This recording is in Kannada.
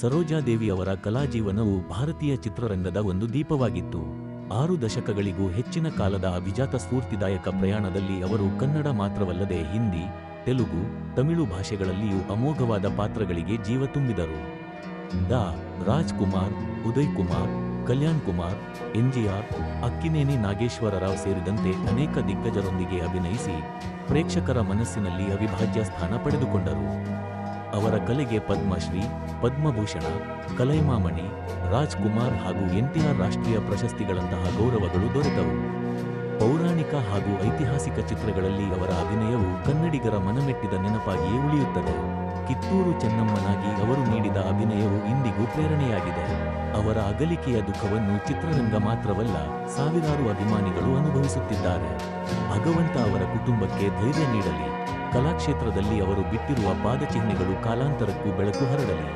ಸರೋಜಾದೇವಿ ಅವರ ಕಲಾಜೀವನವು ಭಾರತೀಯ ಚಿತ್ರರಂಗದ ಒಂದು ದೀಪವಾಗಿತ್ತು. ಆರು ದಶಕಗಳಿಗೂ ಹೆಚ್ಚಿನ ಕಾಲದ ಅಭಿಜಾತ ಸ್ಫೂರ್ತಿದಾಯಕ ಪ್ರಯಾಣದಲ್ಲಿ ಅವರು ಕನ್ನಡ ಮಾತ್ರವಲ್ಲದೆ ಹಿಂದಿ, ತೆಲುಗು, ತಮಿಳು ಭಾಷೆಗಳಲ್ಲಿಯೂ ಅಮೋಘವಾದ ಪಾತ್ರಗಳಿಗೆ ಜೀವ ತುಂಬಿದರು. ಡಾ ರಾಜ್ಕುಮಾರ್, ಉದಯ್ ಕುಮಾರ್, ಕಲ್ಯಾಣ್ ಕುಮಾರ್ ಎನ್ಜಿಆರ್ ಅಕ್ಕಿನೇನಿ ನಾಗೇಶ್ವರ ರಾವ್ ಸೇರಿದಂತೆ ಅನೇಕ ದಿಗ್ಗಜರೊಂದಿಗೆ ಅಭಿನಯಿಸಿ ಪ್ರೇಕ್ಷಕರ ಮನಸ್ಸಿನಲ್ಲಿ ಅವಿಭಾಜ್ಯ ಸ್ಥಾನ ಪಡೆದುಕೊಂಡರು. ಅವರ ಕಲೆಗೆ ಪದ್ಮಶ್ರೀ, ಪದ್ಮಭೂಷಣ, ಕಲೈಮಾಮಣಿ, ರಾಜ್ಕುಮಾರ್ ಹಾಗೂ ಎನ್ಟಿಆರ್ ರಾಷ್ಟ್ರೀಯ ಪ್ರಶಸ್ತಿಗಳಂತಹ ಗೌರವಗಳು ದೊರೆತವು. ಪೌರಾಣಿಕ ಹಾಗೂ ಐತಿಹಾಸಿಕ ಚಿತ್ರಗಳಲ್ಲಿ ಅವರ ಅಭಿನಯವು ಕನ್ನಡಿಗರ ಮನಮೆಟ್ಟಿದ ನೆನಪಾಗಿಯೇ ಉಳಿಯುತ್ತದೆ. ಕಿತ್ತೂರು ಚೆನ್ನಮ್ಮನಾಗಿ ಅವರು ನೀಡಿದ ಅಭಿನಯವು ಇಂದಿಗೂ ಪ್ರೇರಣೆಯಾಗಿದೆ. ಅವರ ಅಗಲಿಕೆಯ ದುಃಖವನ್ನು ಚಿತ್ರರಂಗ ಮಾತ್ರವಲ್ಲ, ಸಾವಿರಾರು ಅಭಿಮಾನಿಗಳು ಅನುಭವಿಸುತ್ತಿದ್ದಾರೆ. ಭಗವಂತ ಅವರ ಕುಟುಂಬಕ್ಕೆ ಧೈರ್ಯ ನೀಡಲಿ. ಕಲಾಕ್ಷೇತ್ರದಲ್ಲಿ ಅವರು ಬಿಟ್ಟಿರುವ ಪಾದಚಿಹ್ನೆಗಳು ಕಾಲಾಂತರಕ್ಕೂ ಬೆಳಕು ಹರಡಲಿ.